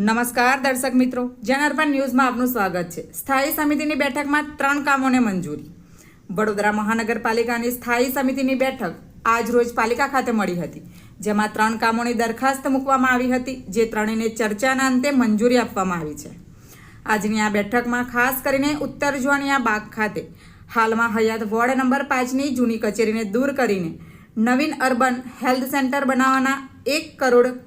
નમસ્કાર દર્શક મિત્રો જનાર્પણ ન્યૂઝમાં આપનું સ્વાગત છે. સ્થાયી સમિતિની બેઠકમાં ત્રણ કામોને મંજૂરી. વડોદરા મહાનગરપાલિકાની સ્થાયી સમિતિની બેઠક આજ રોજ પાલિકા ખાતે મળી હતી, જેમાં ત્રણ કામોની દરખાસ્ત મૂકવામાં આવી હતી, જે ત્રણેયને ચર્ચાના અંતે મંજૂરી આપવામાં આવી છે. આજની આ બેઠકમાં ખાસ કરીને ઉત્તર જોનિયા બાગ ખાતે હાલમાં હયાત વોર્ડ નંબર પાંચની જૂની કચેરીને દૂર કરીને નવીન અર્બન હેલ્થ સેન્ટર બનાવવાના એક કરોડ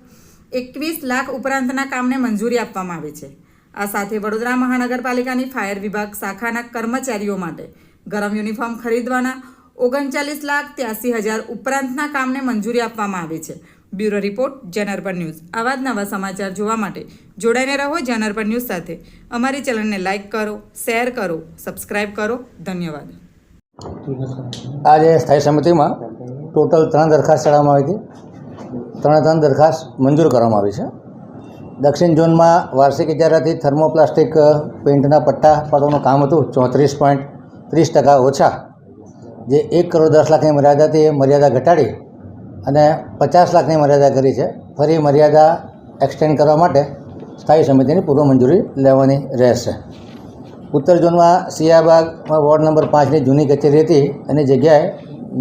એકવીસ લાખ ઉપરાંતના કામને મંજૂરી આપવામાં આવી છે. આ સાથે વડોદરા મહાનગરપાલિકાની ફાયર વિભાગ શાખાના કર્મચારીઓ માટે ગરમ યુનિફોર્મ ખરીદવાના ઓગણચાલીસ લાખ ત્યાસી હજાર ઉપરાંતના કામને મંજૂરી આપવામાં આવી છે. બ્યુરો રિપોર્ટ જનરપર ન્યૂઝ. આવા જ નવા સમાચાર જોવા માટે જોડાઈને રહો જનરપર ન્યૂઝ સાથે. અમારી ચેનલને લાઇક કરો, શેર કરો, સબસ્ક્રાઇબ કરો. ધન્યવાદ. આજે સ્થાયી સમિતિમાં ટોટલ ત્રણ દરખાસ્ત ચડાવવામાં આવી હતી. ત્રણે ત્રણ દરખાસ્ત મંજૂર કરવામાં આવી છે. દક્ષિણ ઝોનમાં વાર્ષિક ઇજારાથી થર્મોપ્લાસ્ટિક પેઇન્ટના પટ્ટા પાડવાનું કામ હતું. ચોત્રીસ પોઈન્ટ ત્રીસ ટકા ઓછા. જે એક કરોડ દસ લાખની મર્યાદાથી એ મર્યાદા ઘટાડી અને પચાસ લાખની મર્યાદા કરી છે. ફરી મર્યાદા એક્સટેન્ડ કરવા માટે સ્થાયી સમિતિની પૂર્વ મંજૂરી લેવાની રહેશે. ઉત્તર ઝોનમાં સિયાબાગમાં વોર્ડ નંબર પાંચની જૂની કચેરી હતી. એની જગ્યાએ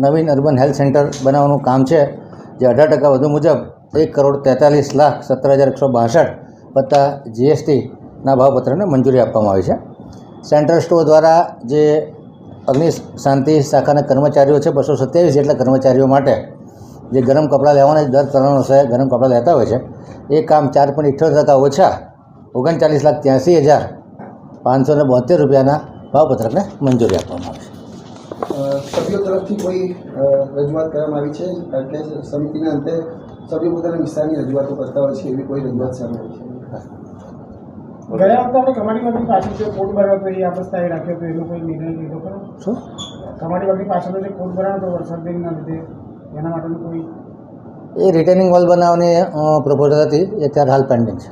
નવીન અર્બન હેલ્થ સેન્ટર બનાવવાનું કામ છે. જે અઢાર ટકા વધુ મુજબ એક કરોડ તેતાલીસ લાખ સત્તર હજાર એકસો બાસઠ વત્તા જીએસટીના ભાવપત્રને મંજૂરી આપવામાં આવી છે. સેન્ટ્રલ સ્ટોર દ્વારા જે અગ્નિ શાંતિ શાખાના કર્મચારીઓ છે બસો સત્યાવીસ જેટલા કર્મચારીઓ માટે જે ગરમ કપડાં લેવાના દર ત્રણ વર્ષે ગરમ કપડાં લેતા હોય છે એ કામ ચાર પોઈન્ટ ઇઠ્યોતેર ટકા ઓછા ઓગણચાલીસ લાખ ત્યાંસી હજાર પાંચસો ને બોતેર રૂપિયાના ભાવપત્રકને મંજૂરી આપવામાં આવે છે. અ, સભ્યો તરફથી કોઈ રજૂઆત કરવામાં આવી છે? એટલે સમિતિના અંતે સભ્યો પોતાના વિસ્તારની રજૂઆતો કરતા હોય છે એવી કોઈ રજૂઆત સામે આવી છે? ગયા વખતે આપણે કમાટી બાગની પાછળ જે કોટ બનાવ્યો હતો એ આપણે રાખ્યો હતો એનો કોઈ નિર્ણય લીધો ખરો? શું? કમાટી બાગની પાછળનો જે કોટ બનાવ્યો હતો વરસાદના લીધે એના માટેનું કોઈ એ રિટેનિંગ વોલ બનાવવાની પ્રપોઝલ હતી એ અત્યારે હાલ પેન્ડિંગ છે.